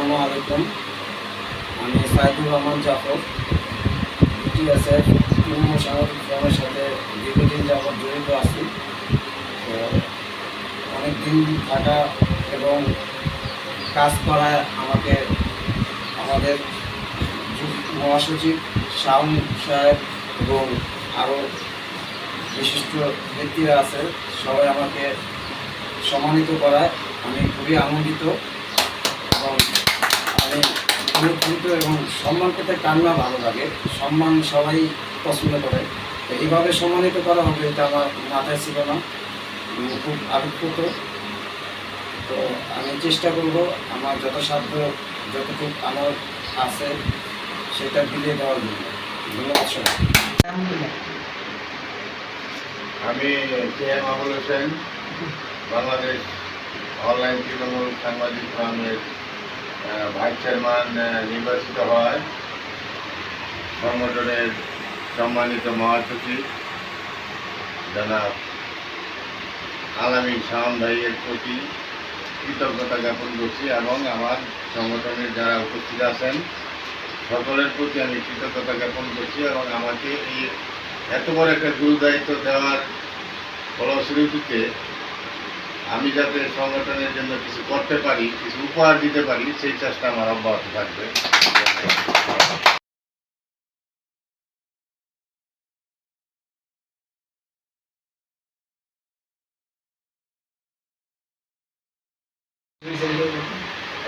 আসসালামু আলাইকুম। আমি সাইদুর রহমান জাফর ইটিএসের তৃণমূল ফোরামের সাথে দীর্ঘদিন যাবৎ জড়িত আছি। অনেক দিন থাকা এবং কাজ করায় আমাকে আমাদের মহাসচিব শাওন সাহেব এবং আরও বিশিষ্ট ব্যক্তিরা আছে, সবাই আমাকে সম্মানিত করায় আমি খুবই আনন্দিত। অনুপ্রাণিত এবং সম্মান পেতে কার না ভালো লাগে। সম্মান সবাই পছন্দ করে। তো এইভাবে সম্মানিত করা হবে এটা আমার মাথায় ছিল না। খুব আবেগপ্রত তো আমি চেষ্টা করব আমার যথাসাধ্য যতটুকু আমার আছে সেটা বিলিয়ে দেওয়ার জন্য। ধন্যবাদ সবাই আমি কে আবুল হোসেন, বাংলাদেশ অনলাইন তৃণমূল সাংবাদিক ফোরামের ভাইস চেয়ারম্যান নির্বাচিত হয়। সংগঠনের সম্মানিত মহাসচিব, জনাব আলামী শাহন ভাইয়ের প্রতি কৃতজ্ঞতা জ্ঞাপন করছি এবং আমার সংগঠনের যারা উপস্থিত আছেন, সকলের প্রতি আমি কৃতজ্ঞতা জ্ঞাপন করছি এবং আমাকে এই এত বড় একটা গুরু দায়িত্ব দেওয়ার ফলশ্রুতিতে আমি যাতে সংগঠনের জন্য কিছু করতে পারি, কিছু উপহার দিতে পারি, সেই চেষ্টা আমার অব্যাহত থাকবে।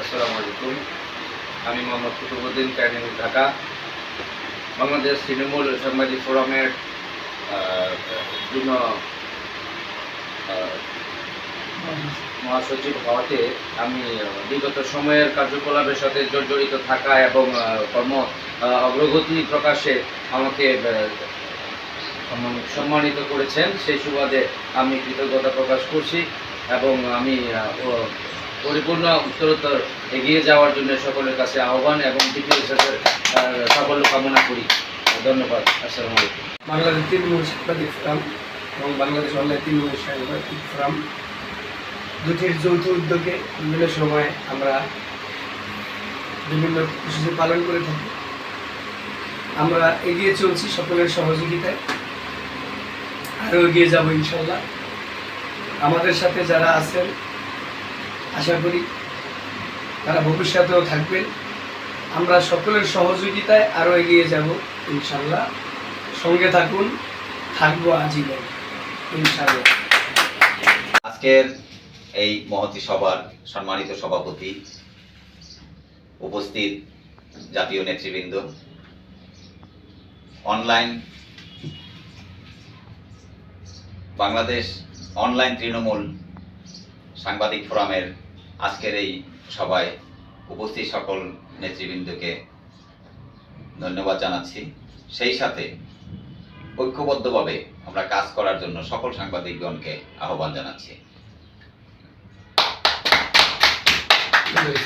আসসালামু আলাইকুম। আমি মোহাম্মদ কুতুবুদ্দিন ক্যানিং ঢাকা। বাংলাদেশ তৃণমূল সাংবাদিক ফোরামের জন্য মহাসচিব হওয়াতে আমি বিগত সময়ের কার্যকলাপের সাথে জর্জরিত থাকা এবং কর্ম অগ্রগতি প্রকাশে আমাকে সম্মানিত করেছেন। সেই সুবাদে আমি কৃতজ্ঞতা প্রকাশ করছি এবং আমি পরিপূর্ণ উত্তরোত্তর এগিয়ে যাওয়ার জন্য সকলের কাছে আহ্বান এবং ডিপিএসের সাফল্য কামনা করি। ধন্যবাদ। আসসালামু আলাইকুম। বাংলাদেশ তৃণমূল সাংবাদিক ফোরাম এবং বাংলাদেশ অনলাইন তৃণমূল সাংবাদিক ফোরাম দুটির যৌথ উদ্যোগে বিভিন্ন সময় আমরা বিভিন্ন কর্মসূচি পালন করে থাকি। আমরা এগিয়ে চলছি সকলের সহযোগিতায়। আরও এগিয়ে যাব ইনশাল্লাহ। আমাদের সাথে যারা আছেন, আশা করি তারা ভবিষ্যতেও থাকবেন। আমরা সকলের সহযোগিতায় আরও এগিয়ে যাব ইনশাল্লাহ। সঙ্গে থাকুন, থাকব আজীবন, ইনশাল্লাহ। আজকের এই মহতি সভার সম্মানিত সভাপতি, উপস্থিত জাতীয় নেতৃবৃন্দ অনলাইন বাংলাদেশ অনলাইন তৃণমূল সাংবাদিক ফোরামের আজকের এই সভায় উপস্থিত সকল নেতৃবৃন্দকে ধন্যবাদ জানাচ্ছি। সেই সাথে ঐক্যবদ্ধভাবে আমরা কাজ করার জন্য সকল সাংবাদিকগণকে আহ্বান জানাচ্ছি। No lo.